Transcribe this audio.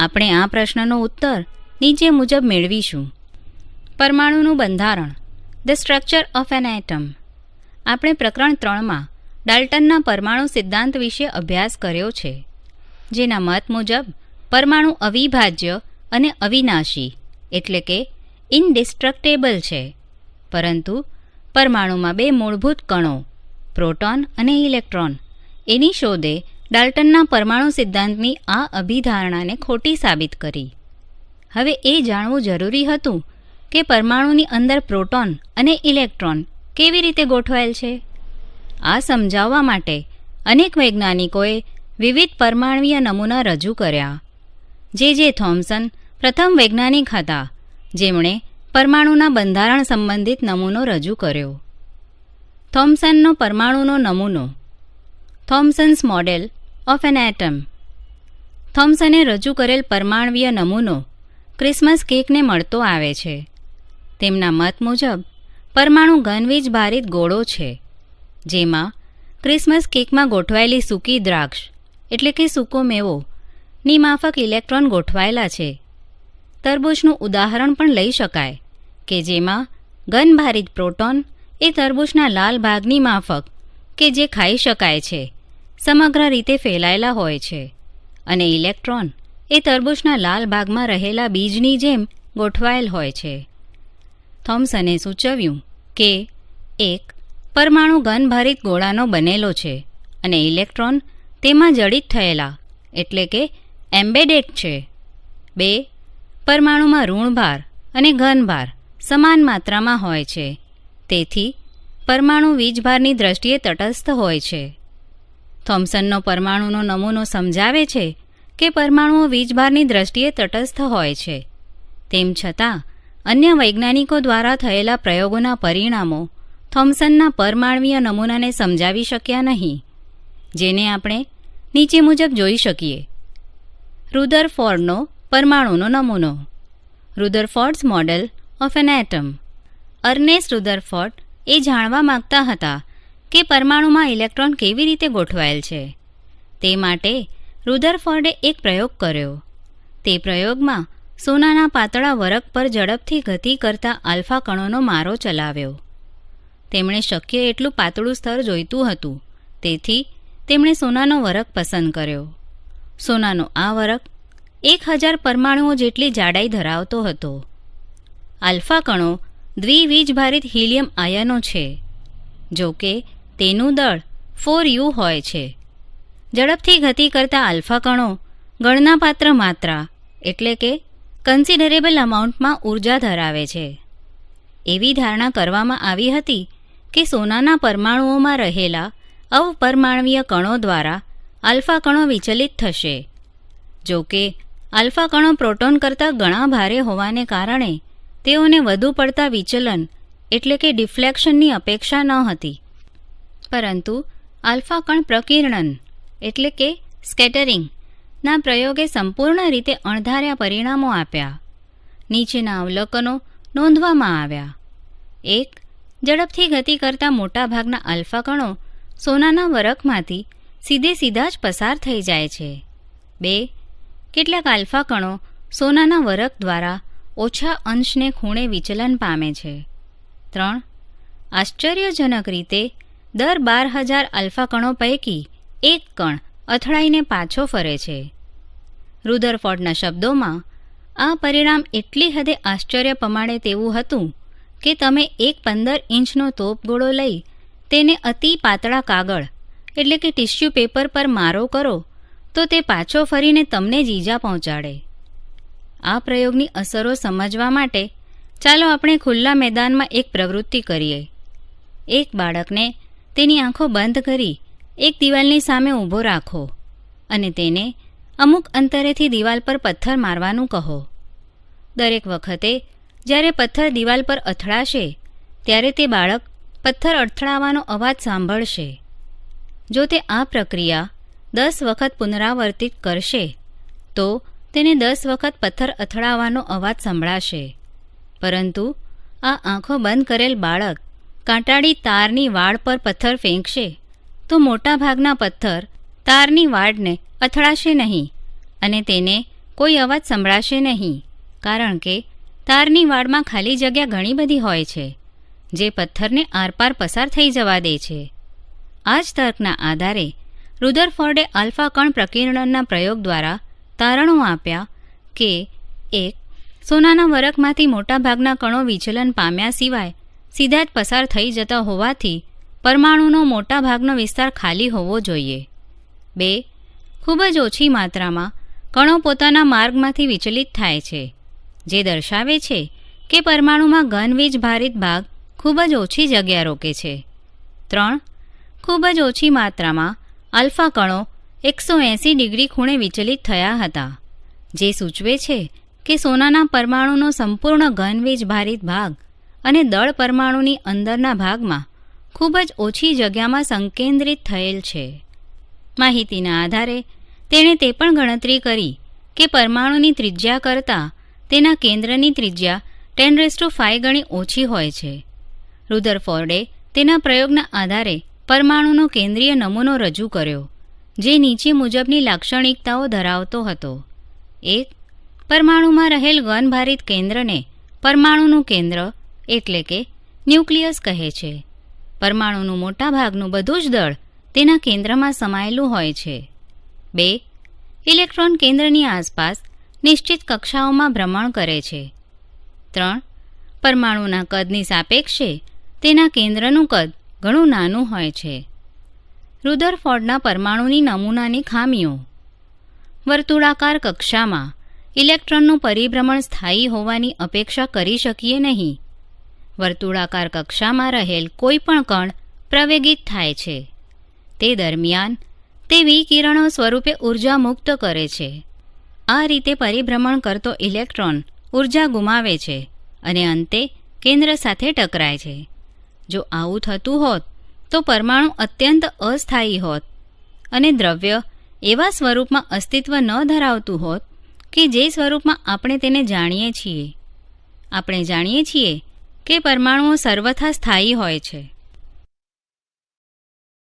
આપણે આ પ્રશ્નનો ઉત્તર નીચે મુજબ મેળવીશું. પરમાણુનું બંધારણ. The structure of an atom આપણે પ્રકરણ ત્રણમાં ડાલ્ટનના પરમાણુ સિદ્ધાંત વિશે અભ્યાસ કર્યો છે, જેના મત મુજબ પરમાણુ અવિભાજ્ય અને અવિનાશી, એટલે કે ઇનડિસ્ટ્રક્ટેબલ છે. પરંતુ પરમાણુમાં બે મૂળભૂત કણો, પ્રોટોન અને ઇલેક્ટ્રોન, એની શોધે ડાલ્ટનના પરમાણુ સિદ્ધાંતની આ અભિધારણાને ખોટી સાબિત કરી. હવે એ જાણવું જરૂરી હતું કે પરમાણુની અંદર પ્રોટોન અને ઇલેક્ટ્રોન કેવી રીતે ગોઠવાયેલ છે. આ સમજાવવા માટે અનેક વૈજ્ઞાનિકોએ વિવિધ પરમાણવીય નમૂના રજૂ કર્યા. જે જે થોમ્સન પ્રથમ વૈજ્ઞાનિક હતા, જેમણે પરમાણુના બંધારણ સંબંધિત નમૂનો રજૂ કર્યો. થોમ્સનનો પરમાણુનો નમૂનો. Thomson's model of an atom. થોમ્સને રજૂ કરેલ પરમાણવીય નમૂનો ક્રિસમસ કેકને મળતો આવે છે. તેમના મત મુજબ, પરમાણુ ઘનવીજ ભારિત ગોળો છે, જેમાં ક્રિસમસ કેકમાં ગોઠવાયેલી સૂકી દ્રાક્ષ, એટલે કે સૂકો મેવો, ની માફક ઇલેક્ટ્રોન ગોઠવાયેલા છે. તરબૂચનું ઉદાહરણ પણ લઈ શકાય, કે જેમાં ઘનભારિત પ્રોટોન એ તરબૂચના લાલ ભાગની માફક, કે જે ખાઈ શકાય છે. સમગ્ર રીતે ફેલાયેલા હોય છે અને ઇલેક્ટ્રોન એ તરબૂચના લાલ ભાગમાં રહેલા બીજની જેમ ગોઠવાયેલ હોય છે. થોમ્સને સૂચવ્યું કે એક પરમાણુ ઘનભારિત ગોળાનો બનેલો છે અને ઇલેક્ટ્રોન તેમાં જડિત થયેલા, એટલે કે એમ્બેડેડ છે. બે, પરમાણુમાં ઋણભાર અને ઘનભાર સમાન માત્રામાં હોય છે. તેથી પરમાણુ વીજભારની દ્રષ્ટિએ તટસ્થ હોય છે. થોમ્સનનો પરમાણુનો નમૂનો સમજાવે છે કે પરમાણુઓ વીજભારની દ્રષ્ટિએ તટસ્થ હોય છે. તેમ છતાં, અન્ય વૈજ્ઞાનિકો દ્વારા થયેલા પ્રયોગોના પરિણામો થોમ્સનના પરમાણવીય નમૂનાને સમજાવી શક્યા નહીં, જેને આપણે નીચે મુજબ જોઈ શકીએ. રુદરફોર્ડનો પરમાણુનો નમૂનો. Rutherford's model of an atom. Ernest Rutherford એ જાણવા માગતા હતા કે પરમાણુમાં ઇલેક્ટ્રોન કેવી રીતે ગોઠવાયેલ છે? તે માટે રુધરફોર્ડે એક પ્રયોગ કર્યો. તે પ્રયોગમાં સોનાના પાતળા વરખ પર ઝડપથી ગતિ કરતા આલ્ફા કણોનો મારો ચલાવ્યો. તેમણે શક્ય એટલું પાતળું સ્તર જોઈતું હતું, તેથી તેમણે સોનાનો વરખ પસંદ કર્યો. સોનાનો આ વરખ એક હજાર પરમાણુઓ જેટલી જાડાઈ ધરાવતો હતો. આલ્ફા કણો દ્વિવીજભારિત હિલિયમ આયનો છે. જો કે તેનું દળ ફોર યુ હોય છે. ઝડપથી ગતિ કરતા આલ્ફા કણો ગણનાપાત્ર માત્રા એટલે કે કન્સિડરેબલ અમાઉન્ટમાં ઊર્જા ધરાવે છે. એવી ધારણા કરવામાં આવી હતી કે સોનાના પરમાણુઓમાં રહેલા અવપરમાણવીય કણો દ્વારા આલ્ફા કણો વિચલિત થશે. જો કે આલ્ફા કણો પ્રોટોન કરતાં ઘણા ભારે હોવાને કારણે તેઓને વધુ પડતા વિચલન એટલે કે ડિફ્લેક્શનની અપેક્ષા ન હતી. પરંતુ આલ્ફા કણ પ્રકીર્ણન એટલે કે સ્કેટરિંગ ના પ્રયોગે સંપૂર્ણ રીતે અણધાર્યા પરિણામો આપ્યા. નીચેના અવલોકનો નોંધવામાં આવ્યા. એક, ઝડપથી ગતિ કરતા મોટાભાગના આલ્ફા કણો સોનાના વરખમાંથી સીધે સીધા જ પસાર થઈ જાય છે. બે, કેટલાક આલ્ફા કણો સોનાના વરખ દ્વારા ઓછા અંશને ખૂણે વિચલન પામે છે. ત્રણ, આશ્ચર્યજનક રીતે દર બાર હજાર આલ્ફા કણો પૈકી એક કણ અથડાઈને પાછો ફરે છે. રુધરફોર્ડના શબ્દોમાં આ પરિણામ એટલી હદે આશ્ચર્ય પમાડે તેવું હતું કે તમે એક પંદર ઇંચનો તોપગોળો લઈ તેને અતિ પાતળા કાગળ, એટલે કે ટિશ્યુ પેપર પર મારો કરો, તો તે પાછો ફરીને તમને જ ઈજા પહોંચાડે. આ પ્રયોગની અસરો સમજવા માટે ચાલો આપણે ખુલ્લા મેદાનમાં એક પ્રવૃત્તિ કરીએ. એક બાળકને તેની આંખો બંધ કરી એક દિવાલની સામે ઊભો રાખો અને તેને અમુક અંતરેથી દિવાલ પર પથ્થર મારવાનું કહો. દરેક વખતે જ્યારે પથ્થર દિવાલ પર અથડાશે, ત્યારે તે બાળક પથ્થર અથડાવાનો અવાજ સાંભળશે. જો તે આ પ્રક્રિયા દસ વખત પુનરાવર્તિત કરશે, તો તેને દસ વખત પથ્થર અથડાવાનો અવાજ સંભળાશે. પરંતુ આ આંખો બંધ કરેલ બાળક કાંટાળી તારની વાડ પર પથ્થર ફેંકશે, તો મોટાભાગના પથ્થર તારની વાડને અથડાશે નહીં અને તેને કોઈ અવાજ સંભળાશે નહીં, કારણ કે તારની વાડમાં ખાલી જગ્યા ઘણી બધી હોય છે, જે પથ્થરને આરપાર પસાર થઈ જવા દે છે. આ જ તર્કના આધારે રુદરફોર્ડે આલ્ફા કણ પ્રકીર્ણનના પ્રયોગ દ્વારા તારણો આપ્યા કે એક સોનાના વરખમાંથી મોટાભાગના કણો વિચલન પામ્યા સિવાય સીધા જ પસાર થઈ જતા હોવાથી પરમાણુનો મોટાભાગનો વિસ્તાર ખાલી હોવો જોઈએ. બે, ખૂબ જ ઓછી માત્રામાં કણો પોતાના માર્ગમાંથી વિચલિત થાય છે, જે દર્શાવે છે કે પરમાણુમાં ઘનવીજ ભારિત ભાગ ખૂબ જ ઓછી જગ્યા રોકે છે. ત્રણ, ખૂબ જ ઓછી માત્રામાં આલ્ફા કણો એકસો એંસી ડિગ્રી ખૂણે વિચલિત થયા હતા, જે સૂચવે છે કે સોનાના પરમાણુનો સંપૂર્ણ ઘનવીજ ભારિત ભાગ અને દળ પરમાણુની અંદરના ભાગમાં ખૂબ જ ઓછી જગ્યામાં સંકેન્દ્રિત થયેલ છે. માહિતીના આધારે તેણે તે પણ ગણતરી કરી કે પરમાણુની ત્રિજ્યા કરતાં તેના કેન્દ્રની ત્રિજ્યા ટેન રેસ ટુ ફાઇવ ગણી ઓછી હોય છે. રુધરફોર્ડે તેના પ્રયોગના આધારે પરમાણુનો કેન્દ્રીય નમૂનો રજૂ કર્યો, જે નીચે મુજબની લાક્ષણિકતાઓ ધરાવતો હતો. એક, પરમાણુમાં રહેલ ગનભારિત કેન્દ્રને પરમાણુનું કેન્દ્ર એટલે કે ન્યુક્લિયસ કહે છે. પરમાણુનું મોટાભાગનું બધું જ દળ તેના કેન્દ્રમાં સમાયેલું હોય છે. બે, ઇલેક્ટ્રોન કેન્દ્રની આસપાસ નિશ્ચિત કક્ષાઓમાં ભ્રમણ કરે છે. ત્રણ, પરમાણુના કદની સાપેક્ષે તેના કેન્દ્રનું કદ ઘણું નાનું હોય છે. રુદરફોર્ડના પરમાણુની નમૂનાની ખામીઓ. વર્તુળાકાર કક્ષામાં ઇલેક્ટ્રોનનું પરિભ્રમણ સ્થાયી હોવાની અપેક્ષા કરી શકીએ નહીં. વર્તુળાકાર કક્ષામાં રહેલ કોઈપણ કણ પ્રવેગિત થાય છે. તે દરમિયાન તે વિકિરણો સ્વરૂપે ઊર્જા મુક્ત કરે છે. આ રીતે પરિભ્રમણ કરતો ઇલેક્ટ્રોન ઊર્જા ગુમાવે છે અને અંતે કેન્દ્ર સાથે ટકરાય છે. જો આવું થતું હોત, તો પરમાણુ અત્યંત અસ્થાયી હોત અને દ્રવ્ય એવા સ્વરૂપમાં અસ્તિત્વ ન ધરાવતું હોત કે જે સ્વરૂપમાં આપણે તેને જાણીએ છીએ. આપણે જાણીએ છીએ કે પરમાણુઓ સર્વથા સ્થાયી હોય છે.